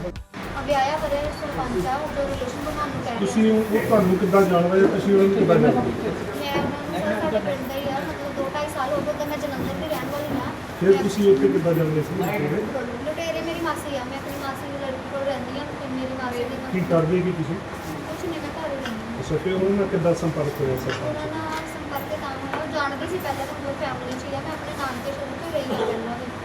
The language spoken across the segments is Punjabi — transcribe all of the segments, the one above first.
ਆਇਆ ਕਰੇ ਸਰਪੰਚ ਆ ਉਹ ਰਿਲੇਸ਼ਨ ਬਣਾਉਣ ਕਹਿ ਤੁਸੀਂ ਉਹ ਤੁਹਾਨੂੰ ਕਿੱਦਾਂ ਜਾਣਦੇ ਜਾਂ ਤੁਸੀਂ ਉਹਨੂੰ ਕਿੱਦਾਂ ਜਾਣਦੇ? ਮੈਂ ਉਹਨਾਂ ਨੂੰ ਸਾਡੇ ਪਿੰਡ ਦਾ ਹੀ ਆ ਮਤਲਬ 2 2.5 ਸਾਲ ਹੋ ਗਏ ਤਾਂ ਮੈਂ ਜਲੰਧਰ ਦੀ ਰਹਿਣ ਵਾਲੀ ਹਾਂ। ਫਿਰ ਤੁਸੀਂ ਉੱਥੇ ਕਿੱਦਾਂ ਜਾਂਦੇ ਸੀ? ਲੁਟੇਰੇ? ਲੁਟੇਰੇ ਮੇਰੀ ਮਾਸੀ ਆ ਮੈਂ ਆਪਣੀ ਮਾਸੀ ਦੀ ਲੜਕੀ ਕੋਲ ਰਹਿੰਦੀ ਆ ਤੇ ਮੇਰੀ ਮਾਸੀ ਦੀ ਕੀ ਕਰਦੇ ਕੀ ਤੁਸੀਂ? ਕੁਛ ਨਹੀਂ ਮੈਂ ਘਰ ਹੀ ਰਹਿੰਦੀ ਹਾਂ। ਅੱਛਾ ਫਿਰ ਉਹਨਾਂ ਨਾਲ ਕਿੱਦਾਂ ਸੰਪਰਕ ਹੋਇਆ ਸਰਪੰਚ ਉਹਨਾਂ ਨਾਲ ਸੰਪਰਕ ਤਾਂ ਹੋਇਆ ਉਹ ਜਾਣਦੀ ਸੀ ਪਹਿਲਾਂ ਤਾਂ ਉਹ ਫੈਮਿਲੀ ਚ ਹੀ ਆ ਮੈਂ ਆਪਣੇ ਨਾਨਕੇ ਸ਼ੁਰੂ ਰਹੀ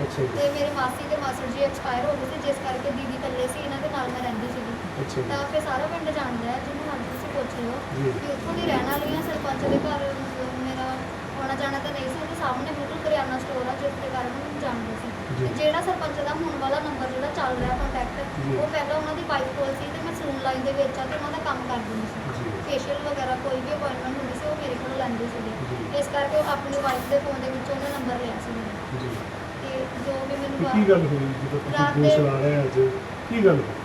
ਅੱਛਾ ਜੀ। ਤੇ ਮੇਰੇ ਮਾਸੀ ਤੇ ਮਾਸੜ ਜੀ ਐਕਸਪਾਇਰ ਹੋ ਗਏ ਸੀ ਜਿਸ ਕਰਕੇ ਦੀਦੀ ਇਕੱਲੇ ਸੀ ਇਹਨਾਂ ਦੇ ਨਾਲ ਮੈਂ ਰਹਿੰਦੀ ਸੀਗੀ। ਅੱਛਾ ਜੀ। ਤਾਂ ਫਿਰ ਸਾਰਾ ਪਿੰਡ ਜਾਣਦਾ ਹੈ ਜਿਹਨੂੰ ਮਰਜ਼ੀ ਤੁਸੀਂ ਪੁੱਛ ਲਿਓ ਜੀ। ਕਿ ਉੱਥੋਂ ਦੀ ਰਹਿਣ ਵਾਲੀ ਹਾਂ ਸਰਪੰਚ ਦੇ ਘਰ ਮਤਲਬ ਮੇਰਾ ਆਉਣਾ ਜਾਣਾ ਤਾਂ ਨਹੀਂ ਸੀ ਉਹਦੇ ਸਾਹਮਣੇ ਬਿਲਕੁਲ ਕਰਿਆਨਾ ਸਟੋਰ ਆ ਜਿਸ ਦੇ ਕਾਰਨ ਮੈਨੂੰ ਜਾਣਦੇ ਸੀ। ਜੀ। ਤੇ ਜਿਹੜਾ ਸਰਪੰਚ ਦਾ ਹੁਣ ਵਾਲਾ ਨੰਬਰ ਜਿਹੜਾ ਚੱਲ ਰਿਹਾ ਕੰਟੈਕਟ ਜੀ। ਉਹ ਪਹਿਲਾਂ ਉਹਨਾਂ ਦੀ ਵਾਈਫ ਕੋਲ ਸੀ ਤੇ ਮੈਂ ਸਲੂਨ ਲਾਈਨ ਦੇ ਵਿੱਚ ਆ ਤੇ ਉਹਨਾਂ ਦਾ ਕੰਮ ਕਰਦੀ ਸੀ। ਜੀ। ਫੇਸ਼ੀਅਲ ਵਗੈਰਾ ਕੋਈ ਵੀ ਅਪਾਇੰਟਮੈਂਟ ਹੁੰਦੀ ਸੀ ਉਹ ਮੇਰੇ ਕੋਲ ਲੈਂਦੇ ਜੀ। ਸੀਗੇ ਇਸ ਕਰਕੇ ਉਹ ਆਪਣੀ ਵਾਈਫ ਦੇ ਫੋਨ ਦੇ ਵਿੱਚ ਉਹਨੇ ਨੰਬਰ ਲਿਆ ਸੀ ਮੇਰਾ। ਜੀ। ਜੋ ਵੀ ਮੈਨੂੰ ਕੀ ਗੱਲ ਹੋਈ ਜਦੋਂ ਤੁਸੀਂ ਦੇ- ਲਾ ਰਹੇ ਅੱਜ? ਕੀ ਗੱਲ ਹੋਈ?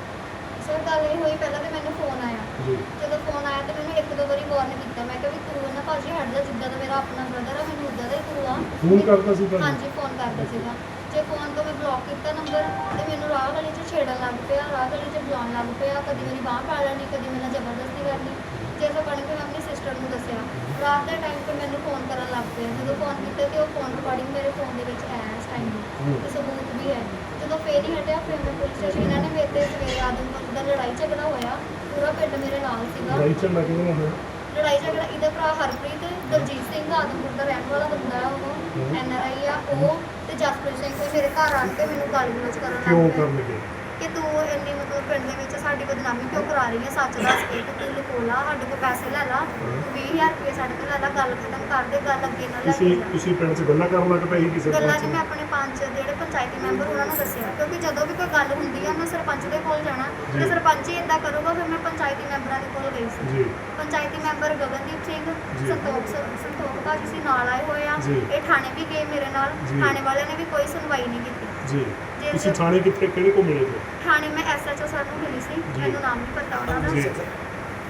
ਸਰ ਗੱਲ ਇਹ ਹੋਈ ਪਹਿਲਾਂ ਤੇ ਮੈਨੂੰ ਫੋਨ ਆਇਆ। ਜੀ। ਜਦੋਂ ਫੋਨ ਆਇਆ ਤੇ ਮੈਨੂੰ ਇੱਕ ਦੋ ਵਾਰੀ ਵਾਰਨ ਕੀਤਾ। ਮੈਂ ਕਿਹਾ ਵੀ ਤੂੰ ਨਾ ਭਾਜੀ ਹਟ ਜਾ ਜਿੱਦਾਂ ਦਾ ਮੇਰਾ ਆਪਣਾ ਬ੍ਰਦਰ ਆ ਮੈਨੂੰ ਉਦਾਂ ਦਾ ਹੀ ਤੂੰ ਆ। ਫੋਨ ਕਰਦਾ ਸੀ ਤੁਹਾਨੂੰ? ਹਾਂਜੀ ਫੋਨ ਕਰਦਾ ਸੀਗਾ। ਜੇ ਫੋਨ ਤੋਂ ਮੈਂ ਬਲੌਕ ਕੀਤਾ ਨੰਬਰ ਤੇ ਮੈਨੂੰ ਰਾਹ ਗਲੀ 'ਚ ਛੇੜਨ ਲੱਗ ਪਿਆ ਰਾਹ ਗਲੀ 'ਚ ਬੁਲਾਉਣ ਲੱਗ ਪਿਆ। ਕਦੀ ਮੇਰੀ ਬਾਂਹ ਫੜ ਲੈਣੀ ਕਦੀ ਮੇਰੇ ਜ਼ਬਰਦਸਤੀ ਕਰਨੀ। ਜਦੋਂ ਬਣ ਕੇ ਮੈਂ ਆਪਣੀ ਸਿਸਟਰ ਨੂੰ ਦੱਸਿਆ। ਰਾਤ ਦੇ ਟਾਈਮ ਤੇ ਮੈਨੂੰ ਫੋਨ ਕਰਨ ਲੱਗ ਪਿਆ। ਜਦੋਂ ਫੋਨ ਕੀਤਾ ਤੇ ਉਹ ਫੋਨ ਰਿਕਾਰਡਿੰਗ ਮੇਰੇ ਫੋਨ ਦੇ ਵਿੱਚ ਹੈ ਇਸ ਟਾਈਮ ਦੀ ਤੇ ਸਬੂਤ ਵੀ ਹੈ। ਜਦੋਂ ਫੇਰ ਹੀ ਹਟਿਆ ਫਿਰ ਮੈਂ ਪੁਲਿਸ ਸਟੇਸ਼ਨ ਇਹਨਾਂ ਨੇ ਮੇਰੇ ਤੇ ਸਵੇਰੇ ਆਦਮਪੁਰ ਦਾ ਲੜਾਈ ਝਗੜਾ ਹੋਇਆ। ਪੂਰਾ ਪਿੰਡ ਮੇਰੇ ਨਾਲ ਸੀਗਾ। ਲੜਾਈ ਝਗੜਾ ਕਿਉਂ ਹੋਇਆ? ਲੜਾਈ ਝਗੜਾ ਇਹਦਾ ਭਰਾ ਹਰਪ੍ਰੀਤ ਦਲਜੀਤ ਸਿੰਘ ਆਦਮਪੁਰ ਦਾ ਰਹਿਣ ਵਾਲਾ ਬੰਦਾ ਹੈ ਉਹ। ਐਨ ਆਰ ਆਈ ਆ ਉਹ ਤੇ ਜਸਪ੍ਰੀਤ ਸਿੰਘ ਕੋਈ ਮੇਰੇ ਘਰ ਆਣ ਕੇ ਮੈਨੂੰ ਗਾਲੀ ਗਲੋਚ ਕਰਨ ਕਿਉਂ ਲੱਗ ਪਿਆ ਕਰਨਗੇ ਕਿ ਤੂੰ ਇੰਨੀ ਮਤਲਬ ਪਿੰਡ ਦੇ ਵਿੱਚ ਸਾਡੀ ਬਦਨਾਮੀ ਕਿਉਂ ਕਰਾ ਰਹੀ ਹੈ ਸੱਚ ਦੱਸ ਕੇ ਕਿ ਤੂੰ ਲੁਕੋਲਾ ਸਾਡੇ ਕੋਲ ਪੈਸੇ ਲੈ ਲਾ ਤੂੰ 20000 ਰੁਪਏ ਸਾਡੇ ਕੋਲ ਲੈ ਲਾ ਗੱਲ ਖਤਮ ਕਰ ਦੇ ਗੱਲ ਅੱਗੇ ਨਾ ਲੈ ਤੁਸੀਂ ਜਾ ਤੁਸੀਂ ਪਿੰਡ 'ਚ ਗੱਲਾਂ ਕਰਨ ਲੱਗ ਪਏ ਸੀ ਕਿਸੇ ਗੱਲਾਂ ਸਰਪੰਚ ਨੇ ਮੈਂ ਨਾਲ? ਆਪਣੇ ਪੰਚ ਜਿਹੜੇ ਪੰਚਾਇਤੀ ਮੈਂਬਰ ਉਹਨਾਂ ਨੂੰ ਦੱਸਿਆ ਕਿਉਂਕਿ ਜਦੋਂ ਵੀ ਕੋਈ ਗੱਲ ਹੁੰਦੀ ਆ ਮੈਂ ਸਰਪੰਚ ਦੇ ਕੋਲ ਜਾਣਾ ਜੀ। ਤੇ ਸਰਪੰਚ ਹੀ ਇਦਾਂ ਕਰੂਗਾ ਫਿਰ ਮੈਂ ਪੰਚਾਇਤੀ ਮੈਂਬਰਾਂ ਦੇ ਕੋਲ ਗਈ ਸੀ ਜੀ ਪੰਚਾਇਤੀ ਮੈਂਬਰ ਗਗਨਦੀਪ ਸਿੰਘ ਜੀ। ਸੰਤੋਖ ਸ- ਸੰਤੋਖ ਭਾਜੀ ਸੀ ਨਾਲ ਆਏ ਹੋਏ ਆ ਜੀ। ਇਹ ਥਾਣੇ ਵੀ ਗਏ ਮੇਰੇ ਨਾਲ ਜੀ। ਥਾਣੇ ਵਾਲਿਆਂ ਨੇ ਵੀ ਕੋਈ ਸੁਣਵਾਈ ਨਹੀਂ ਕੀਤੀ ਜੀ। ਜੇ- ਤੁਸੀਂ ਥਾਣੇ ਕਿੱਥੇ ਕਿਹੜੇ ਕੋ ਮਿਲੇ ਜੀ ਥਾਣੇ ਮੈਂ ਐਸਐਚਓ ਸਰ ਨੂੰ ਮਿਲੀ ਸੀ। ਜੀ। ਮੈਨੂੰ ਨਾਮ ਨਹੀਂ ਪਤਾ ਉਹਨਾਂ ਦਾ। ਜੀ।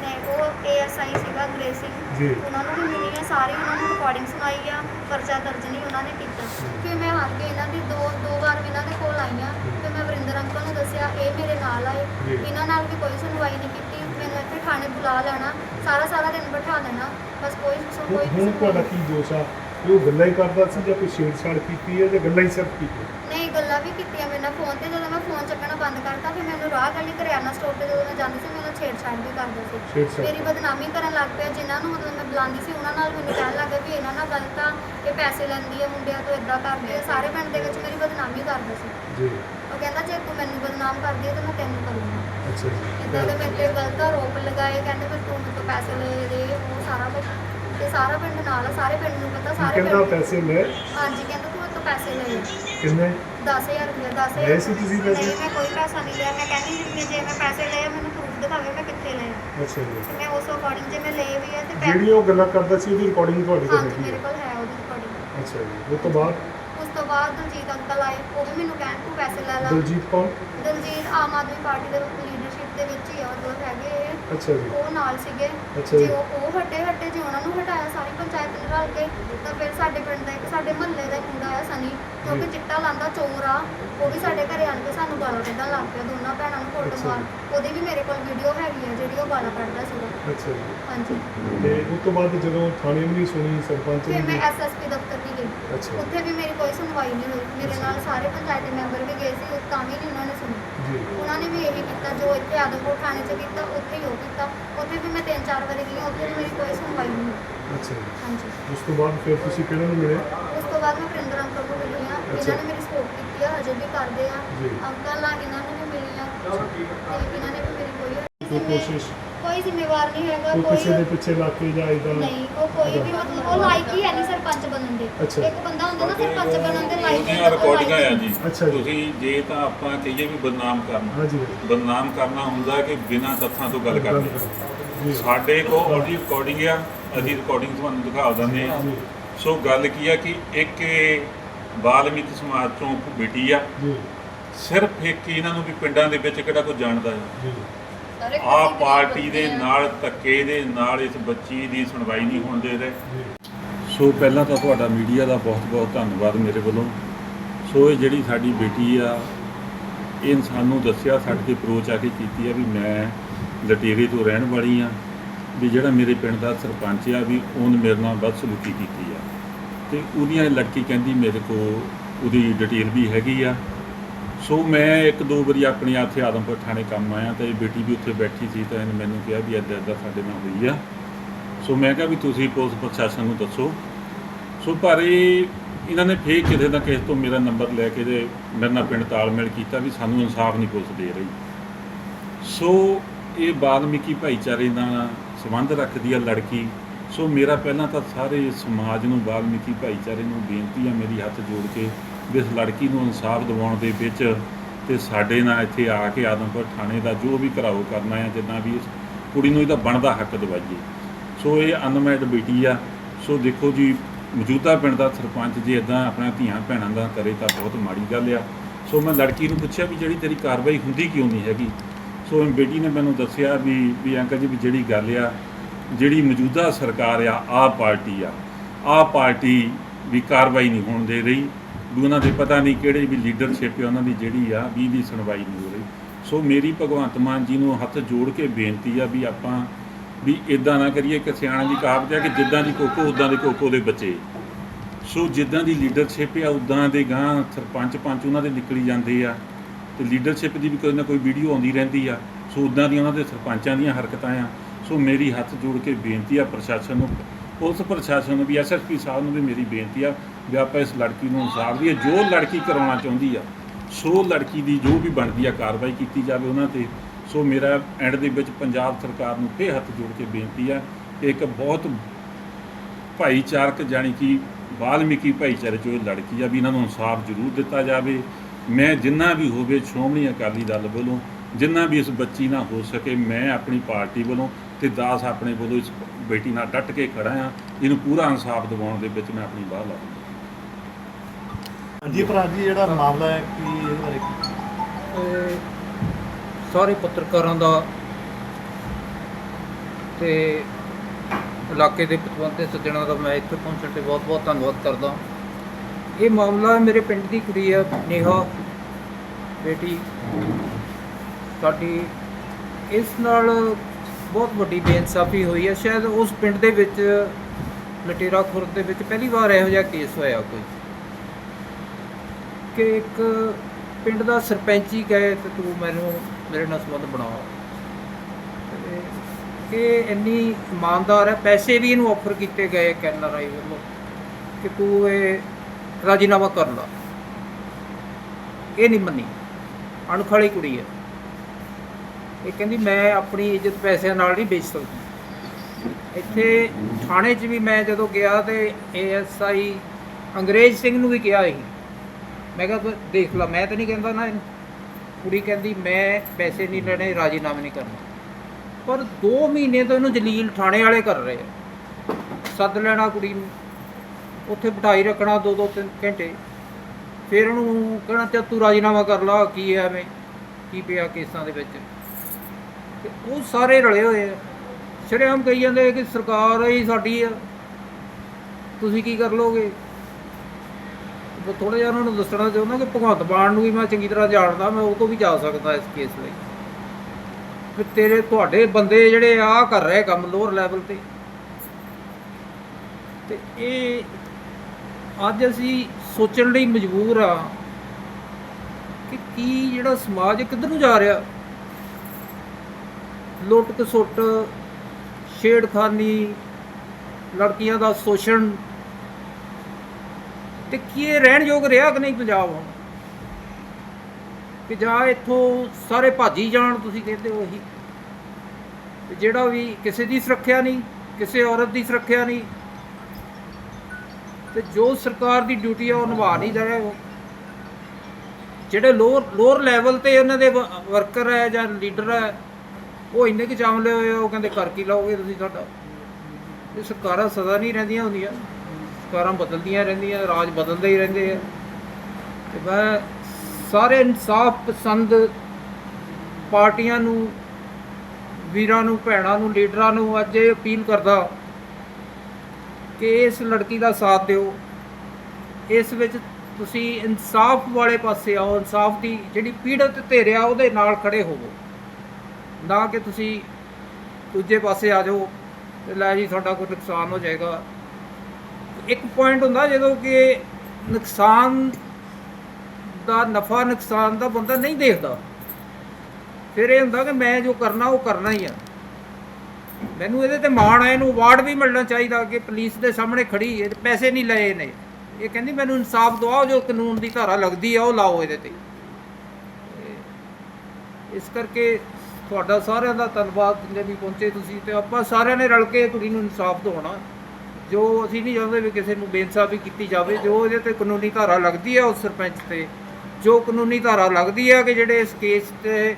ਨੇ ਉਹ ਏਐਸਆਈ ਸੀਗਾ ਗ੍ਰੇ ਸਿੰਘ ਜੀ। ਉਹਨਾਂ ਨੂੰ ਵੀ ਮਿਲੀ ਆ ਸਾਰੇ ਉਹਨਾਂ ਨੂੰ ਰਿਕਾਰਡਿੰਗ ਸੁਣਾਈ ਆ ਪਰਚਾ ਦਰਜ ਨਹੀਂ ਉਹਨਾਂ ਨੇ ਕੀਤਾ। ਫਿਰ ਮੈਂ ਹਾਰ ਕੇ ਇਹਨਾਂ ਦੀ ਦੋ ਦੋ ਵਾਰ ਇਹਨਾਂ ਦੇ ਕੋਲ ਆਈ ਆ। ਫਿਰ ਮੈਂ ਵਰਿੰਦਰ ਅੰਕਲ ਨੂੰ ਦੱਸਿਆ ਇਹ ਮੇਰੇ ਨਾਲ ਆਏ। ਜੀ। ਇਹਨਾਂ ਨਾਲ ਵੀ ਕੋਈ ਸੁਣਵਾਈ ਨਹੀਂ ਕੀਤੀ। ਮੈਨੂੰ ਇੱਥੇ ਥਾਣੇ ਬੁਲਾ ਲੈਣਾ ਸਾਰਾ ਸਾਰਾ ਦਿਨ ਬਿਠਾ ਦੇਣਾ। ਬਸ ਕੋਈ ਹੁਣ ਕੋਈ ਹੁਣ ਤੁਹਾਡਾ ਕੀ ਦੋਸ਼ ਆ? ਉਹ ਗੱਲਾਂ ਹੀ ਕਰਦਾ ਸੀ ਜਾਂ ਕੋਈ ਛੇੜਛਾੜ ਕੀਤੀ ਹੈ ਜਾਂ ਗੱਲਾਂ ਹੀ ਸਿਰਫ ਕੀਤੀ ਨਹੀਂ ਗੱਲਾਂ ਵੀ ਕੀਤੀਆਂ ਮੇਰੇ ਨਾਲ ਫੋਨ ਤੇ ਜਦੋਂ ਮੈਂ ਫੋਨ ਚੱਕਣਾ ਬੰਦ ਕਰਤਾ ਫਿਰ ਮੈਨੂੰ ਰਾਹ ਗਲੀ ਕਰਿਆਨਾ ਸਟੋਰ ਤੇ ਜਦੋਂ ਮੈਂ ਜਾਂਦੀ ਸੀ ਮੈਨੂੰ ਛੇੜਛਾੜ ਵੀ ਕਰਦੇ ਸੀ। ਛੇੜਛਾੜ ਮੇਰੀ ਬਦਨਾਮੀ ਕਰਨ ਲੱਗ ਪਿਆ ਜਿਨ੍ਹਾਂ ਨੂੰ ਮਤਲਬ ਮੈਂ ਬੁਲਾਉਂਦੀ ਸੀ ਉਹਨਾਂ ਨਾਲ ਮੈਨੂੰ ਕਹਿਣ ਲੱਗਾ ਵੀ ਇਹਨਾਂ ਨਾਲ ਗਲਤ ਆ ਇਹ ਪੈਸੇ ਲੈਂਦੀ ਹੈ ਮੁੰਡਿਆਂ ਤੋਂ ਇਦਾਂ ਕਰਦੀ ਹੈ ਸਾਰੇ ਪਿੰਡ ਦੇ ਵਿੱਚ ਮੇਰੀ ਬਦਨਾਮੀ ਕਰਦਾ ਸੀ। ਜੀ। ਉਹ ਕਹਿੰਦਾ ਜੇ ਤੂੰ ਮੈਨੂੰ ਬਦਨਾਮ ਕਰਦੀ ਹੈ ਤਾਂ ਮੈਂ ਤੈਨੂੰ ਕਰੂੰਗਾ। ਅੱਛਾ ਇਦਾਂ ਦੇ ਜੀ ਮੇਰੇ ਤੇ ਗਲਤ ਆਰੋਪ ਲਗਾਏ ਕਹਿੰਦੇ ਫਿਰ ਤੂੰ ਮੇਰੇ ਤੋਂ ਪੈਸੇ ਲੈ ਦੇ ਉਹ ਸਾਰਾ ਕੁਝ ਤੇ ਸਾਰਾ ਪਿੰਡ ਨਾਲ ਆ, ਸਾਰੇ ਪਿੰਡ ਨੂੰ ਪਤਾ ਸਾਰੇ ਕਿੰਨਾ ਪਿੰਡ ਪੈਸੇ ਲੈ ਹਾਂਜੀ ਕਹਿੰਦਾ ਤੂੰ ਮੇਰੇ ਤੋਂ ਪੈਸੇ ਲੈ। ਕਿੰਨੇ? 10000 ਰੁਪਏ 10000 ਲਏ ਸੀ ਤੁਸੀਂ ਪੈਸੇ? ਨਹੀਂ ਮੈਂ ਕੋਈ ਪੈਸਾ ਨਹੀਂ ਲਿਆ। ਮੈਂ ਕਹਿੰਦੀ ਕਿ ਜੇ ਮੈਂ ਪੈਸੇ ਲਏ ਆ, ਮੈਨੂੰ ਪ੍ਰੂਫ ਦਿਖਾਵੇ ਮੈਂ ਕਿੱਥੇ ਲਏ। ਆ। ਅੱਛਾ ਜੀ। ਤੇ ਮੈਂ ਉਸ ਅਕੋਰਡਿੰਗ ਜੇ ਮੈਂ ਲਏ ਵੀ ਆ ਤੇ ਪੈ- ਜਿਹੜੀ ਉਹ ਗੱਲਾਂ ਕਰਦਾ ਸੀ ਉਹਦੀ ਰਿਕਾਰਡਿੰਗ ਤੁਹਾਡੇ ਕੋਲ ਹਾਂਜੀ ਹੈਗੀ ਮੇਰੇ ਹੈ ਕੋਲ ਹੈ ਉਹਦੀ ਰਿਕਾਰਡਿੰਗ ਅੱਛਾ ਜੀ। ਉਸ ਤੋਂ ਬਾਅਦ? ਉਸ ਤੋਂ ਬਾਅਦ ਦਲਜੀਤ ਅੰਕਲ ਆਏ ਉਹ ਵੀ ਮੈਨੂੰ ਕਹਿਣ ਤੂੰ ਪੈਸੇ ਲੈ ਲਾ। ਦਲਜੀਤ ਕੌਣ? ਦਲਜੀਤ ਆਮ ਆਦਮੀ ਪਾਰਟੀ ਦੇ ਲੀਡਰਸ਼ਿਪ ਦੇ ਵਿੱਚ ਹੀ ਆ ਮਤਲਬ ਹੈਗੇ ਇਹ। ਅੱਛਾ ਜੀ। ਉਹ ਨਾਲ ਸੀਗੇ। ਅੱਛਾ ਜੇ ਜੀ। ਉਹ ਉਹ ਹਟੇ ਹਟੇ ਜੇ ਉਹਨਾਂ ਨੂੰ ਹਟਾਇਆ ਸਾਰੀ ਪੰਚਾਇਤ ਨੇ ਰਲ ਕੇ ਤਾਂ ਫਿਰ ਸਾਡੇ ਪਿੰਡ ਦਾ ਇੱਕ ਸਾਡੇ ਮਹੱਲੇ ਦਾ ਇੱਕ ਮੁੰਡਾ ਆ ਸਨੀ ਜੋ ਕਿ ਜੀ। ਚਿੱਟਾ ਲਾਂਦਾ ਚੋਰ ਆ। ਉਹ ਵੀ ਸਾਡੇ ਘਰੇ ਆਣ ਕੇ ਸਾਨੂੰ ਗਾਲਾਂ ਕੱਢਣ ਲੱਗ ਪਿਆ ਦੋਨਾਂ ਭੈਣਾਂ ਨੂੰ ਕੁੱਟ ਅੱਛਾ ਮਾਰ ਉਹਦੀ ਵੀ ਮੇਰੇ ਕੋਲ ਵੀਡੀਓ ਹੈਗੀ ਆ ਜਿਹੜੀ ਉਹ ਗਾਲਾਂ ਕੱਢਦਾ ਸੀਗਾ। ਅੱਛਾ ਜੀ। ਹਾਂਜੀ। ਤੇ ਉਸ ਤੋਂ ਬਾਅਦ ਜਦੋਂ ਥਾਣੇ ਵੀ ਨਹੀਂ ਸੁਣੀ ਸਰਪੰਚ ਫਿਰ ਨੇ ਮੈਂ ਵੀ ਐਸਐਸਪੀ ਦਫ਼ਤਰ ਵੀ ਗਈ। ਅੱਛਾ। ਉੱਥੇ ਵੀ ਮੇਰੀ ਕੋਈ ਸੁਣਵਾਈ ਨਹੀਂ ਹੋਈ। ਮੇਰੇ। ਨਾਲ ਸਾਰੇ ਪੰਚਾਇਤੀ ਮੈਂਬਰ ਵੀ ਗਏ ਸੀ ਤਾਂ ਵੀ ਨਹੀਂ ਉਹਨਾਂ ਨੇ ਸੁਣੀ। ਉਹਨਾਂ ਨੇ ਵੀ ਇਹੀ ਕੀਤਾ ਜੋ ਇੱਥੇ ਆਦਮਪੁਰ ਥਾਣੇ 'ਚ ਕੀਤਾ ਉੱਥੇ ਹੀ ਉਹ ਕੀਤਾ। ਉੱਥੇ ਵੀ ਮੈਂ ਤਿੰਨ ਚਾਰ ਵਾਰੀ ਗਈ ਉੱਥੇ ਵੀ ਮੇਰੀ ਕੋਈ ਸੁਣਵਾਈ ਨਹੀਂ ਹੋਈ। ਅੱਛਾ ਜੀ। ਹਾਂਜੀ। ਉਸ ਤੋਂ ਬਾਅਦ ਫਿਰ ਤੁਸੀਂ ਕਿਹਨਾਂ ਨੂੰ ਮਿਲੇ? ਉਸ ਤੋਂ ਬਾਅਦ ਮੈਂ ਪ੍ਰਿੰਦਰ ਅੰਕਲ ਨੂੰ ਮਿਲੀ ਆ ਅੱਛਾ। ਇਹਨਾਂ ਨੇ ਮੇਰੀ ਸਪੋਰਟ ਕੀਤੀ ਆ ਹਜੇ ਵੀ ਕਰਦੇ ਆ। ਜੀ। ਅੰਕਲ ਆ ਇਹਨਾਂ ਨੂੰ ਵੀ ਮਿਲੀ ਆ ਤੇ ਇਹਨਾਂ ਨੇ ਵੀ ਮੇਰੀ ਕੋਈ ਕੋਸ਼ਿਸ਼ ਕੋਈ ਜ਼ਿੰਮੇਵਾਰ ਨਹੀਂ ਹੈਗਾ ਕੋਈ ਕਿਸੇ ਦੇ ਕੋਈ ਪਿੱਛੇ ਲੱਗ ਕੇ ਜਾਂ ਇਦਾਂ ਨਹੀਂ ਉਹ ਕੋਈ ਵੀ ਮਤਲਬ ਉਹ ਲਾਇਕ ਹੀ ਹੈ ਨਹੀਂ ਸਰਪੰਚ ਬਣਨ ਦੇ। ਅੱਛਾ। ਇੱਕ ਬੰਦਾ ਹੁੰਦਾ ਨਾ ਸਰਪੰਚ ਬਣਨ ਦੇ ਲਾਇਕ ਉਹਦੀਆਂ ਰਿਕਾਰਡਿੰਗਾਂ ਆ ਜੀ। ਅੱਛਾ ਜੀ। ਤੁਸੀਂ ਜੇ ਤਾਂ ਆਪਾਂ ਕਹੀਏ ਵੀ ਬਦਨਾਮ ਕਰਨਾ। ਹਾਂਜੀ। ਬਦਨਾਮ ਕਰਨਾ ਹੁੰਦਾ ਕਿ ਬਿਨਾਂ ਤੱਥਾਂ ਤੋਂ ਗੱਲ ਕਰਨੀ। ਜੀ। ਸਾਡੇ ਕੋਲ ਆਡੀਓ ਰਿਕਾਰਡਿੰਗ ਆ ਅਸੀਂ ਰਿਕਾਰਡਿੰਗ ਤੁਹਾਨੂੰ ਦਿਖਾ ਦਿੰਦੇ ਆ ਜੀ। ਸੋ ਗੱਲ ਕੀ ਆ ਕਿ ਇੱਕ ਇਹ ਬਾਲਮਿਕ ਸਮਾਜ ਤੋਂ ਬੇਟੀ ਆ। ਜੀ। ਸਿਰਫ ਇੱਕ ਇਹਨਾਂ ਨੂੰ ਵੀ ਪਿੰਡਾਂ ਦੇ ਵਿੱਚ ਕਿਹੜਾ ਕੋਈ ਜਾਣਦਾ ਹੈ ਜੀ। ਆ ਪਾਰਟੀ ਦੇ। ਨਾਲ ਧੱਕੇ ਦੇ ਨਾਲ ਇਸ ਬੱਚੀ ਦੀ ਸੁਣਵਾਈ ਨਹੀਂ ਹੋਣ ਦੇ ਰਹੇ। ਸੋ ਪਹਿਲਾਂ ਤਾਂ ਤੁਹਾਡਾ ਮੀਡੀਆ ਦਾ ਬਹੁਤ-ਬਹੁਤ ਧੰਨਵਾਦ ਮੇਰੇ ਵੱਲੋਂ। ਸੋ ਇਹ ਜਿਹੜੀ ਸਾਡੀ ਬੇਟੀ ਆ ਇਹ ਸਾਨੂੰ ਦੱਸਿਆ ਸਾਡੇ ਤੇ ਅਪਰੋਚ ਆ ਕੇ ਕੀਤੀ ਆ ਵੀ ਮੈਂ ਲਟੇਰੇ ਤੋਂ ਰਹਿਣ ਵਾਲੀ ਆ ਵੀ ਜਿਹੜਾ ਮੇਰੇ ਪਿੰਡ ਦਾ ਸਰਪੰਚ ਆ ਵੀ ਉਹਨੇ ਮੇਰੇ ਨਾਲ ਬਦਸਲੂਕੀ ਕੀਤੀ ਆ। ਤੇ ਉਹਦੀਆਂ ਲੜਕੀ ਕਹਿੰਦੀ ਮੇਰੇ ਕੋਲ ਉਹਦੀ ਡਿਟੇਲ ਵੀ ਹੈਗੀ ਆ। ਸੋ ਮੈਂ ਇੱਕ ਦੋ ਵਾਰੀ ਆਪਣੀ ਇੱਥੇ ਆਦਮਪੁਰ ਥਾਣੇ ਕੰਮ ਆਇਆ ਤੇ ਇਹ ਬੇਟੀ ਵੀ ਉੱਥੇ ਬੈਠੀ ਸੀ ਤਾਂ ਇਹਨੇ ਮੈਨੂੰ ਕਿਹਾ ਵੀ ਇੱਦਾਂ ਇੱਦਾਂ ਸਾਡੇ ਨਾਲ ਹੋਈ ਆ। ਸੋ ਮੈਂ ਕਿਹਾ ਵੀ ਤੁਸੀਂ ਪੁਲਿਸ ਪ੍ਰਸ਼ਾਸਨ ਨੂੰ ਦੱਸੋ। ਸੋ ਪਰ ਇਹ ਇਹਨਾਂ ਨੇ ਫੇਰ ਕਿਸੇ ਨਾ ਕਿਸੇ ਤੋਂ ਮੇਰਾ ਨੰਬਰ ਲੈ ਕੇ ਤੇ ਮੇਰੇ ਨਾਲ ਪਿੰਡ ਤਾਲਮੇਲ ਕੀਤਾ ਵੀ ਸਾਨੂੰ ਇਨਸਾਫ ਨਹੀਂ ਪੁਲਿਸ ਦੇ ਰਹੀ। ਸੋ ਇਹ ਬਾਲਮੀਕੀ ਭਾਈਚਾਰੇ ਨਾਲ ਸੰਬੰਧ ਰੱਖਦੀ ਆ ਲੜਕੀ। ਸੋ ਮੇਰਾ ਪਹਿਲਾਂ ਤਾਂ ਸਾਰੇ ਸਮਾਜ ਨੂੰ ਬਾਲਮੀਕੀ ਭਾਈਚਾਰੇ ਨੂੰ ਬੇਨਤੀ ਆ ਮੇਰੀ ਹੱਥ ਜੋੜ ਕੇ ਵੀ ਇਸ ਲੜਕੀ ਨੂੰ ਇਨਸਾਫ ਦਿਵਾਉਣ ਦੇ ਵਿੱਚ ਤੇ ਸਾਡੇ ਨਾਲ ਇੱਥੇ ਆ ਕੇ ਆਦਮਪੁਰ ਥਾਣੇ ਦਾ ਜੋ ਵੀ ਘਰਾਓ ਕਰਨਾ ਹੈ, ਜਿੱਦਾਂ ਵੀ ਇਸ ਕੁੜੀ ਨੂੰ ਇਹਦਾ ਬਣਦਾ ਹੱਕ ਦਿਵਾਈਏ। ਸੋ ਇਹ ਅਨਮੈਡ ਬੇਟੀ ਆ। ਸੋ ਦੇਖੋ ਜੀ, ਮੌਜੂਦਾ ਪਿੰਡ ਦਾ ਸਰਪੰਚ ਜੇ ਇਦਾਂ ਆਪਣਾ ਧੀਆਂ ਭੈਣਾਂ ਦਾ ਕਰੇ ਤਾਂ ਬਹੁਤ ਮਾੜੀ ਗੱਲ ਆ। ਸੋ ਮੈਂ ਲੜਕੀ ਨੂੰ ਪੁੱਛਿਆ ਵੀ ਜਿਹੜੀ ਤੇਰੀ ਕਾਰਵਾਈ ਹੁੰਦੀ ਕਿਉਂ ਨਹੀਂ ਹੈਗੀ? ਸੋ ਇਹ ਬੇਟੀ ਨੇ ਮੈਨੂੰ ਦੱਸਿਆ ਵੀ ਵੀ ਅੰਕਲ ਜੀ, ਵੀ ਜਿਹੜੀ ਗੱਲ ਆ, ਜਿਹੜੀ ਮੌਜੂਦਾ ਸਰਕਾਰ ਆ ਆ ਪਾਰਟੀ ਆ। ਆ ਪਾਰਟੀ ਵੀ ਕਾਰਵਾਈ ਨਹੀਂ ਹੋਣ ਦੇ ਰਹੀ। ਵੀ ਉਹਨਾਂ ਦੇ ਪਤਾ ਨਹੀਂ ਕਿਹੜੇ ਵੀ ਲੀਡਰਸ਼ਿਪ ਆ, ਉਹਨਾਂ ਦੀ ਜਿਹੜੀ ਆ ਵੀ ਦੀ ਸੁਣਵਾਈ ਨਹੀਂ ਹੋ ਰਹੀ। ਸੋ ਮੇਰੀ ਭਗਵੰਤ ਮਾਨ ਜੀ ਨੂੰ ਹੱਥ ਜੋੜ ਕੇ ਬੇਨਤੀ ਆ ਵੀ ਆਪਾਂ ਵੀ ਇਦਾਂ ਨਾ ਕਰੀਏ ਕਿ ਸਿਆਣਾ ਦੀ ਕਹਾਵਤ ਹੈ ਕਿ ਜਿੱਦਾਂ ਦੀ ਕੋਕੋ ਉਦਾਂ ਦੇ ਕੋਕੋ ਦੇ ਬੱਚੇ। ਸੋ ਜਿੱਦਾਂ ਦੀ ਲੀਡਰਸ਼ਿਪ ਆ ਉਦਾਂ ਦੇ ਗਾਂ ਸਰਪੰਚ ਪੰਚ ਉਹਨਾਂ ਦੇ ਨਿਕਲੀ ਜਾਂਦੇ ਆ। ਤੇ ਲੀਡਰਸ਼ਿਪ ਦੀ ਵੀ ਕੋਈ ਨਾ ਕੋਈ ਵੀਡੀਓ ਆਉਂਦੀ ਰਹਿੰਦੀ ਆ। ਸੋ ਉਦਾਂ ਦੀਆਂ ਉਹਨਾਂ ਦੇ ਸਰਪੰਚਾਂ ਦੀਆਂ ਹਰਕਤਾਂ ਆ। ਸੋ ਮੇਰੀ ਹੱਥ ਜੋੜ ਕੇ ਬੇਨਤੀ ਆ ਪ੍ਰਸ਼ਾਸਨ ਨੂੰ ਪੁਲਿਸ ਪ੍ਰਸ਼ਾਸਨ ਨੂੰ ਵੀ ਐਸਐਸਪੀ ਸਾਹਿਬ ਨੂੰ ਵੀ ਮੇਰੀ ਬੇਨਤੀ ਆ ਵੀ ਆਪਾਂ ਇਸ ਲੜਕੀ ਨੂੰ ਇਨਸਾਫ ਦੀ, ਜੋ ਲੜਕੀ ਕਰਾਉਣਾ ਚਾਹੁੰਦੀ ਆ, ਸੋ ਲੜਕੀ ਦੀ ਜੋ ਵੀ ਬਣਦੀ ਆ ਕਾਰਵਾਈ ਕੀਤੀ ਜਾਵੇ ਉਹਨਾਂ ਤੇ। ਸੋ ਮੇਰਾ ਐਂਡ ਦੇ ਵਿੱਚ ਪੰਜਾਬ ਸਰਕਾਰ ਨੂੰ ਫੇਰ ਹੱਥ ਜੋੜ ਕੇ ਬੇਨਤੀ ਆ ਇੱਕ ਬਹੁਤ ਭਾਈਚਾਰਕ ਜਾਣੀ ਕਿ ਵਾਲਮੀਕੀ ਭਾਈਚਾਰੇ ਚੋਂ ਇਹ ਲੜਕੀ ਆ ਵੀ ਇਹਨਾਂ ਨੂੰ ਇਨਸਾਫ ਜ਼ਰੂਰ ਦਿੱਤਾ ਜਾਵੇ। ਮੈਂ ਜਿੰਨਾ ਵੀ ਹੋਵੇ, ਸ਼੍ਰੋਮਣੀ ਅਕਾਲੀ ਦਲ ਵੱਲੋਂ, ਜਿੰਨਾ ਵੀ ਇਸ ਬੱਚੀ ਨਾਲ ਹੋ ਸਕੇ, ਮੈਂ ਆਪਣੀ ਪਾਰਟੀ ਵੱਲੋਂ ਤੇ ਦਾਸ ਆਪਣੇ ਵੱਲੋਂ ਇਸ ਬੇਟੀ ਨਾਲ ਡਟ ਕੇ ਖੜਾ ਆ। ਇਹਨੂੰ ਪੂਰਾ ਇਨਸਾਫ ਦਿਵਾਉਣ ਦੇ ਵਿੱਚ ਮੈਂ ਆਪਣੀ ਬਾਹ ਲਾਉਂਗਾ ਹਾਂਜੀ ਭਰਾ ਜੀ ਜਿਹੜਾ ਮਾਮਲਾ ਹੈ ਕੀ ਇਹਦੇ ਬਾਰੇ? ਕੀ? ਤੇ ਸਾਰੇ ਪੱਤਰਕਾਰਾਂ ਦਾ ਤੇ ਇਲਾਕੇ ਦੇ ਪਤਵੰਤੇ ਸੱਜਣਾਂ ਦਾ ਮੈਂ ਇੱਥੇ ਪਹੁੰਚਣ ਤੇ ਬਹੁਤ ਬਹੁਤ ਧੰਨਵਾਦ ਕਰਦਾ। ਇਹ ਮਾਮਲਾ ਮੇਰੇ ਪਿੰਡ ਦੀ ਕੁੜੀ ਹੈ ਨੇਹਾ। ਬੇਟੀ ਸਾਡੀ ਇਸ ਨਾਲ ਬਹੁਤ ਵੱਡੀ ਬੇਇਨਸਾਫੀ ਹੋਈ ਹੈ। ਸ਼ਾਇਦ ਉਸ ਪਿੰਡ ਦੇ ਵਿੱਚ, ਲਟੇਰਾ ਖੁਰਦ ਦੇ ਵਿੱਚ ਪਹਿਲੀ ਵਾਰ ਇਹੋ ਜਿਹਾ ਕੇਸ ਹੋਇਆ ਕੋਈ। ਕਿ ਇੱਕ ਪਿੰਡ ਦਾ ਸਰਪੰਚ ਹੀ ਕਹੇ ਤੇ ਤੂੰ ਮੈਨੂੰ, ਮੇਰੇ ਨਾਲ ਸੰਬੰਧ ਬਣਾ ਕਿ ਇੰਨੀ ਇਮਾਨਦਾਰ ਹੈ। ਪੈਸੇ ਵੀ ਇਹਨੂੰ ਆਫਰ ਕੀਤੇ ਗਏ ਕੈਨਰ ਆਈ ਵੱਲੋਂ ਕਿ ਤੂੰ ਇਹ ਰਾਜੀਨਾਮਾ ਕਰ ਲਾ। ਇਹ ਨਹੀਂ ਮੰਨੀ। ਅਣਖਾਲੀ ਕੁੜੀ ਹੈ। ਇਹ ਕਹਿੰਦੀ, ਮੈਂ ਆਪਣੀ ਇੱਜ਼ਤ ਪੈਸਿਆਂ ਨਾਲ ਨਹੀਂ ਵੇਚ ਸਕਦੀ। ਇੱਥੇ ਥਾਣੇ 'ਚ ਵੀ ਮੈਂ ਜਦੋਂ ਗਿਆ ਤੇ ਏਐਸਆਈ ਅੰਗਰੇਜ਼ ਸਿੰਘ ਨੂੰ ਵੀ ਕਿਹਾ ਸੀ। ਮੈਂ ਕਿਹਾ ਦੇਖ ਲਾ, ਮੈਂ ਤਾਂ ਨਹੀਂ ਕਹਿੰਦਾ ਨਾ ਕੁੜੀ ਕਹਿੰਦੀ, ਮੈਂ ਪੈਸੇ ਨਹੀਂ ਲੈਣੇ, ਰਾਜੀਨਾਮੇ ਨਹੀਂ ਕਰਨਾ। ਪਰ 2 ਮਹੀਨੇ ਤੋਂ ਇਹਨੂੰ ਜਲੀਲ ਥਾਣੇ ਵਾਲੇ ਕਰ ਰਹੇ ਆ। ਸੱਦ ਲੈਣਾ ਕੁੜੀ ਨੂੰ। ਉੱਥੇ ਬਿਠਾਈ ਰੱਖਣਾ ਦੋ ਦੋ ਤਿੰਨ ਘੰਟੇ। ਫਿਰ ਉਹਨੂੰ ਕਹਿਣਾ ਤੇ ਤੂੰ ਰਾਜੀਨਾਮਾ ਕਰ ਲਾ, ਕੀ ਹੈ ਐਵੇਂ, ਕੀ ਪਿਆ ਕੇਸਾਂ ਦੇ ਵਿੱਚ? ਤੇ ਉਹ ਸਾਰੇ ਰਲੇ ਹੋਏ ਆ। ਸ਼ਰੇਆਮ ਕਹੀ ਜਾਂਦੇ ਕਿ ਸਰਕਾਰ ਹੀ ਸਾਡੀ ਆ। ਤੁਸੀਂ ਕੀ ਕਰ ਲੋਗੇ? ਥੋੜਾ ਜਿਹਾ ਉਹਨਾਂ ਨੂੰ ਦੱਸਣਾ ਚਾਹੁੰਦਾ ਕਿ ਭਗਵੰਤ ਮਾਨ ਨੂੰ ਵੀ ਮੈਂ ਚੰਗੀ ਤਰ੍ਹਾਂ ਜਾਣਦਾ, ਮੈਂ ਉਹ ਤੋਂ ਵੀ ਜਾ ਸਕਦਾ ਇਸ ਕੇਸ ਲਈ। ਫਿਰ ਤੇਰੇ, ਤੁਹਾਡੇ ਬੰਦੇ ਜਿਹੜੇ ਆ ਕਰ ਰਹੇ ਕੰਮ ਲੋਅਰ ਲੈਵਲ ਤੇ। ਤੇ ਇਹ ਅੱਜ ਅਸੀਂ ਸੋਚਣ ਲਈ ਮਜਬੂਰ ਆ ਕਿ ਕੀ ਜਿਹੜਾ ਸਮਾਜ ਕਿੱਧਰ ਨੂੰ ਜਾ ਰਿਹਾ? ਲੁੱਟ ਕਸੁੱਟ ਛੇੜਖਾਨੀ, ਲੜਕੀਆਂ ਦਾ ਸ਼ੋਸ਼ਣ। ਤੇ ਕੀ ਇਹ ਰਹਿਣ ਯੋਗ ਰਿਹਾ ਕਿ ਨਹੀਂ ਪੰਜਾਬ ਹੁਣ? ਕਿ ਜਾਂ ਇੱਥੋਂ ਸਾਰੇ ਭਾਜੀ ਜਾਣ ਤੁਸੀਂ ਕਹਿੰਦੇ ਹੋ ਇਹੀ? ਤੇ ਜਿਹੜਾ ਵੀ ਕਿਸੇ ਦੀ ਸੁਰੱਖਿਆ ਨਹੀਂ, ਕਿਸੇ ਔਰਤ ਦੀ ਸੁਰੱਖਿਆ ਨਹੀਂ, ਤੇ ਜੋ ਸਰਕਾਰ ਦੀ ਡਿਊਟੀ ਆ ਉਹ ਨਿਭਾ ਨਹੀਂ ਰਿਹਾ ਉਹ। ਜਿਹੜੇ ਲੋਅਰ ਲੋਅਰ ਲੈਵਲ ਤੇ ਉਹਨਾਂ ਦੇ ਵਰਕਰ ਹੈ ਜਾਂ ਲੀਡਰ ਹੈ ਉਹ ਇੰਨੇ ਕੁ ਚਾਮਲੇ ਹੋਏ ਆ, ਉਹ ਕਹਿੰਦੇ ਕਰ ਕੀ ਲਓਗੇ ਤੁਸੀਂ ਸਾਡਾ? ਇਹ ਸਰਕਾਰਾਂ ਸਦਾ ਨਹੀਂ ਰਹਿੰਦੀਆਂ ਹੁੰਦੀਆਂ। ਸਰਕਾਰਾਂ ਬਦਲਦੀਆਂ ਰਹਿੰਦੀਆਂ ਰਾਜ ਬਦਲਦੇ ਹੀ ਰਹਿੰਦੇ ਆ। ਤੇ ਮੈਂ ਸਾਰੇ ਇਨਸਾਫ ਪਸੰਦ ਪਾਰਟੀਆਂ ਨੂੰ ਵੀਰਾਂ ਨੂੰ ਭੈਣਾਂ ਨੂੰ ਲੀਡਰਾਂ ਨੂੰ ਅੱਜ ਇਹ ਅਪੀਲ ਕਰਦਾ ਕਿ ਇਸ ਲੜਕੀ ਦਾ ਸਾਥ ਦਿਓ। ਇਸ ਵਿੱਚ ਤੁਸੀਂ ਇਨਸਾਫ ਵਾਲੇ ਪਾਸੇ ਆਓ ਇਨਸਾਫ ਦੀ ਜਿਹੜੀ ਪੀੜਤ ਧਿਰ ਆ ਉਹਦੇ ਨਾਲ ਖੜੇ ਹੋਵੋ। ਨਾ ਕਿ ਤੁਸੀਂ ਦੂਜੇ ਪਾਸੇ ਆ ਜਾਓ ਤੇ ਲੈ ਜੀ ਤੁਹਾਡਾ ਕੋਈ ਨੁਕਸਾਨ ਹੋ ਜਾਏਗਾ। ਇੱਕ ਪੁਆਇੰਟ ਹੁੰਦਾ ਜਦੋਂ ਕਿ ਨੁਕਸਾਨ ਦਾ, ਨਫਾ ਨੁਕਸਾਨ ਦਾ ਬੰਦਾ ਨਹੀਂ ਦੇਖਦਾ। ਫਿਰ ਇਹ ਹੁੰਦਾ ਕਿ ਮੈਂ ਜੋ ਕਰਨਾ, ਉਹ ਕਰਨਾ ਹੀ ਆ। ਮੈਨੂੰ ਇਹਦੇ ਤੇ ਮਾਣ ਹੈ ਇਹਨੂੰ ਅਵਾਰਡ ਵੀ ਮਿਲਣਾ ਚਾਹੀਦਾ ਕਿ ਪੁਲਿਸ ਦੇ ਸਾਹਮਣੇ ਖੜੀ ਹੈ ਪੈਸੇ ਨਹੀਂ ਲਏ ਨੇ। ਇਹ ਕਹਿੰਦੀ, ਮੈਨੂੰ ਇਨਸਾਫ ਦਿਵਾਓ, ਜੋ ਕਾਨੂੰਨ ਦੀ ਧਾਰਾ ਲੱਗਦੀ ਆ, ਉਹ ਲਾਓ ਇਹਦੇ ਤੇ। ਇਸ ਕਰਕੇ ਤੁਹਾਡਾ ਸਾਰਿਆਂ ਦਾ ਧੰਨਵਾਦ ਜਿੰਨੇ ਵੀ ਪਹੁੰਚੇ ਤੁਸੀਂ ਤੇ ਆਪਾਂ ਸਾਰਿਆਂ ਨੇ ਰਲ ਕੇ ਕੁੜੀ ਨੂੰ ਇਨਸਾਫ ਦਿਵਾਉਣਾ। ਜੋ ਅਸੀਂ ਨਹੀਂ ਚਾਹੁੰਦੇ ਵੀ ਕਿਸੇ ਨੂੰ ਬੇਇਨਸਾਫੀ ਕੀਤੀ ਜਾਵੇ, ਜੋ ਇਹਦੇ ਤੇ ਕਾਨੂੰਨੀ ਧਾਰਾ ਲੱਗਦੀ ਹੈ ਉਸ ਸਰਪੰਚ ਤੇ, ਜੋ ਕਾਨੂੰਨੀ ਧਾਰਾ ਲੱਗਦੀ ਹੈ ਕਿ ਜਿਹੜੇ ਇਸ ਕੇਸ ਤੇ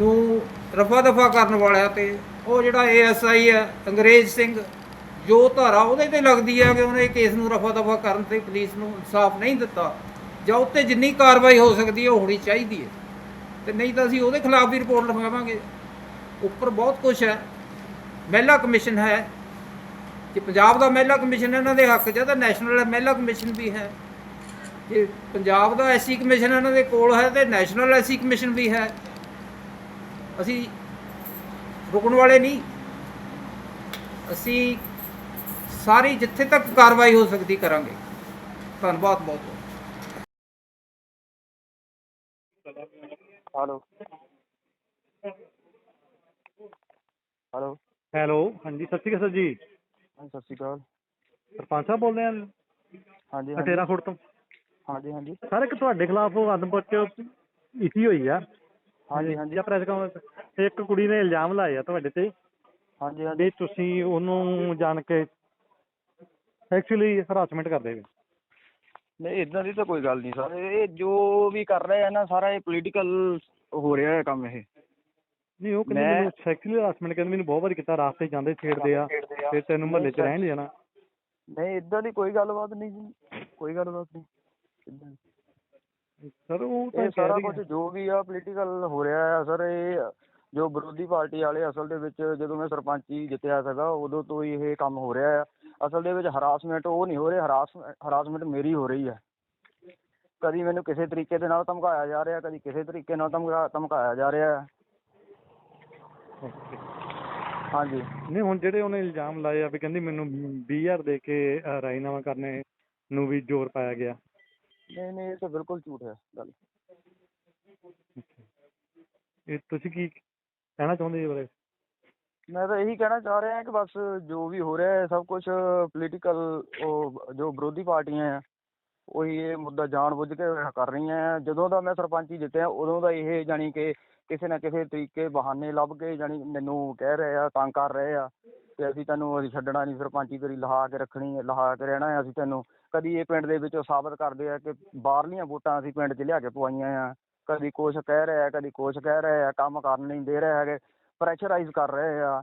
ਨੂੰ ਰਫਾ ਦਫਾ ਕਰਨ ਵਾਲਿਆਂ ਤੇ, ਉਹ ਜਿਹੜਾ ਏਐਸਆਈ ਹੈ ਅੰਗਰੇਜ਼ ਸਿੰਘ, ਜੋ ਧਾਰਾ ਉਹਦੇ ਤੇ ਲੱਗਦੀ ਹੈ ਕਿ ਉਹਨੇ ਕੇਸ ਨੂੰ ਰਫਾ ਦਫਾ ਕਰਨ ਤੇ ਪੁਲਿਸ ਨੂੰ ਇਨਸਾਫ ਨਹੀਂ ਦਿੱਤਾ, ਜਾਂ ਉੱਤੇ ਜਿੰਨੀ ਕਾਰਵਾਈ ਹੋ ਸਕਦੀ ਹੈ ਉਹ ਹੋਣੀ ਚਾਹੀਦੀ ਹੈ। ਤੇ ਨਹੀਂ ਤਾਂ ਅਸੀਂ ਉਹਦੇ ਖਿਲਾਫ ਵੀ ਰਿਪੋਰਟ ਲਿਖਾਵਾਂਗੇ ਉੱਪਰ ਬਹੁਤ ਕੁਝ ਹੈ। ਮਹਿਲਾ ਕਮਿਸ਼ਨ ਹੈ। ਜੇ ਪੰਜਾਬ ਦਾ ਮਹਿਲਾ ਕਮਿਸ਼ਨ ਇਹਨਾਂ ਦੇ ਹੱਕ 'ਚ ਹੈ, ਤਾਂ ਨੈਸ਼ਨਲ ਮਹਿਲਾ ਕਮਿਸ਼ਨ ਵੀ ਹੈ। ਜੇ ਪੰਜਾਬ ਦਾ ਐਸਸੀ ਕਮਿਸ਼ਨ ਇਹਨਾਂ ਦੇ ਕੋਲ ਹੈ, ਤੇ ਨੈਸ਼ਨਲ ਐਸਸੀ ਕਮਿਸ਼ਨ ਵੀ ਹੈ। ਅਸੀਂ ਰੁਕਣ ਵਾਲੇ ਨਹੀਂ। ਅਸੀਂ ਸਾਰੀ ਜਿੱਥੇ ਤੱਕ ਕਾਰਵਾਈ ਹੋ ਸਕਦੀ ਕਰਾਂਗੇ। ਧੰਨਵਾਦ ਬਹੁਤ ਬਹੁਤ। ਹੈਲੋ ਹੈਲੋ ਹੈਲੋ ਹਾਂਜੀ ਸਤਿ ਸ਼੍ਰੀ ਅਕਾਲ ਸਰ ਜੀ। ਹਾਂਜੀ ਸਤਿ ਸ਼੍ਰੀ ਅਕਾਲ। ਸਰਪੰਚ ਸਾਹਿਬ ਬੋਲਦੇ ਆ? ਹਾਂਜੀ ਹਾਂਜੀ। ਅਟੇਰਾ ਫੁੱਟ ਤੋਂ। ਹਾਂਜੀ ਹਾਂਜੀ। ਸਰ ਇੱਕ ਤੁਹਾਡੇ ਖਿਲਾਫ ਆਦਮਪੁਰ ਚ ਇਸ਼ੂ ਹੋਈ ਆ। ਹਾਂਜੀ ਹਾਂਜੀ। ਜਾਂ ਪ੍ਰੈਸ ਕਾਨਫਰੰਸ ਇੱਕ ਕੁੜੀ ਨੇ ਇਲਜ਼ਾਮ ਲਾਏ ਆ ਤੁਹਾਡੇ ਤੇ। ਹਾਂਜੀ ਹਾਂਜੀ। ਵੀ ਤੁਸੀਂ ਉਹਨੂੰ ਜਾਣ ਕੇ ਐਕਚੁਅਲੀ ਹਰਾਸਮੈਂਟ ਕਰਦੇ ਹੋ ਨਹੀਂ ਇਦਾਂ ਦੀ ਤਾਂ ਕੋਈ ਗੱਲ ਨਹੀਂ ਸਰ। ਇਹ ਜੋ ਵੀ ਕਰ ਰਹੇ ਆ ਨਾ ਸਾਰਾ ਇਹ ਪੋਲੀਟੀਕਲ ਹੋ ਰਿਹਾ ਹੈ ਕੰਮ ਇਹ। ਨਹੀਂ ਉਹ ਕਹਿੰਦੇ ਮੈਂ- ਮੈਨੂੰ ਸੈਕਸ਼ੂਅਲੀ ਹਰਾਸਮੈਂਟ ਕਹਿੰਦੇ ਮੈਨੂੰ ਬਹੁਤ ਵਾਰੀ ਕੀਤਾ ਰਾਸਤੇ 'ਚ ਜਾਂਦੇ ਛੇੜਦੇ ਆ ਫਿਰ ਤੈਨੂੰ ਮਹੱਲੇ 'ਚ ਰਹਿਣ ਨੀ ਦੇਣਾ। ਨਹੀਂ ਇਦਾਂ ਦੀ ਕੋਈ ਗੱਲਬਾਤ ਨਹੀਂ ਜੀ। ਕੋਈ ਗੱਲਬਾਤ ਨਹੀਂ। ਏਦਾਂ ਦੀ। ਸਰ ਉਹ ਤਾਂ ਇਹ ਸਾਰਾ ਕੁਝ ਰਹੀ ਜੋ ਵੀ ਆ ਪੋਲੀਟੀਕਲ ਹੋ ਰਿਹਾ ਆ ਸਰ ਇਹ ਜੋ ਵਿਰੋਧੀ ਪਾਰਟੀ ਵਾਲੇ ਅਸਲ ਦੇ ਵਿੱਚ ਜਦੋਂ ਮੈਂ ਸਰਪੰਚੀ ਜਿੱਤਿਆ ਸੀਗਾ ਉਦੋਂ ਤੋਂ ਹੀ ਇਹ ਕੰਮ ਹੋ ਰਿਹਾ ਆ। ਅਸਲ ਦੇ ਵਿੱਚ ਹਰਾਸਮੈਂਟ ਉਹ ਨਹੀਂ ਹੋ ਰਿਹਾ ਹਰਾਸ ਹਰਾਸਮੈਂਟ ਮੇਰੀ ਹੋ ਰਹੀ ਹੈ ਕਦੀ ਮੈਨੂੰ ਕਿਸੇ ਤਰੀਕੇ ਦੇ ਨਾਲ ਧਮਕਾਇਆ ਜਾ ਰਿਹਾ ਕਦੀ ਕਿਸੇ ਤਰੀਕੇ ਨਾਲ ਧਮਕਾ ਧਮਕਾਇਆ ਜਾ ਰਿਹਾ। ਹੈ. ਹਾਂਜੀ। ਨਹੀਂ ਹੁਣ ਜਿਹੜੇ ਉਹਨੇ ਇਲਜ਼ਾਮ ਲਾਏ ਆ ਵੀ ਕਹਿੰਦੀ ਮੈਨੂੰ 20000 ਦੇ ਕੇ ਅਹ, ਰਾਜੀਨਾਮਾ ਕਰਨੇ ਨੂੰ ਵੀ ਜ਼ੋਰ ਪਾਇਆ ਗਿਆ। ਨਹੀਂ ਨਹੀਂ ਇਹ ਤਾਂ ਬਿਲਕੁਲ ਝੂਠ ਹੈ ਗੱਲ। ਇਹ ਤੁਸੀਂ ਕੀ ਕਹਿਣਾ ਚਾਹੁੰਦੇ ਜੀ ਬਾਰੇ? ਮੈਂ ਤਾਂ ਇਹੀ ਕਹਿਣਾ ਚਾਹ ਰਿਹਾ ਕਿ ਬਸ ਜੋ ਵੀ ਹੋ ਰਿਹਾ ਹੈ, ਸਭ ਕੁਝ ਪੋਲੀਟੀਕਲ ਉਹ ਜੋ ਵਿਰੋਧੀ ਪਾਰਟੀਆਂ ਆ, ਉਹੀ ਇਹ ਮੁੱਦਾ ਜਾਣਬੁੱਝ ਕੇ ਕਰ ਰਹੀਆਂ ਆ। ਜਦੋਂ ਦਾ ਮੈਂ ਸਰਪੰਚੀ ਜਿੱਤਿਆ, ਉਦੋਂ ਦਾ ਇਹ ਜਾਣੀ ਕਿ ਕਿਸੇ ਨਾ ਕਿਸੇ ਤਰੀਕੇ ਬਹਾਨੇ ਲੱਭ ਕੇ ਜਾਣੀ ਮੈਨੂੰ ਕਹਿ ਰਹੇ ਆ, ਤੰਗ ਕਰ ਰਹੇ ਆ ਕਿ ਅਸੀਂ ਤੈਨੂੰ ਅਸੀਂ ਛੱਡਣਾ ਨਹੀਂ, ਸਰਪੰਚੀ ਤੇਰੀ ਲਹਾ ਕੇ ਰੱਖਣੀ ਹੈ, ਲਹਾ ਕੇ ਰਹਿਣਾ ਹੈ ਅਸੀਂ ਤੈਨੂੰ। ਕਦੀ ਇਹ ਪਿੰਡ ਦੇ ਵਿੱਚੋਂ ਸਾਬਤ ਕਰਦੇ ਆ ਕਿ ਬਾਹਰਲੀਆਂ ਵੋਟਾਂ ਅਸੀਂ ਪਿੰਡ 'ਚ ਲਿਆ ਕੇ ਪਵਾਈਆਂ ਆ। ਕਦੀ ਕੁਛ ਕਹਿ ਰਿਹਾ, ਕਦੀ ਕੁਛ ਕਹਿ ਰਿਹਾ, ਕੰਮ ਕਰਨ ਨਹੀਂ ਦੇ ਰਹੇ ਹੈਗੇ ਪ੍ਰੈਸ਼ਰਾਈਜ਼ ਕਰ ਰਹੇ ਆ।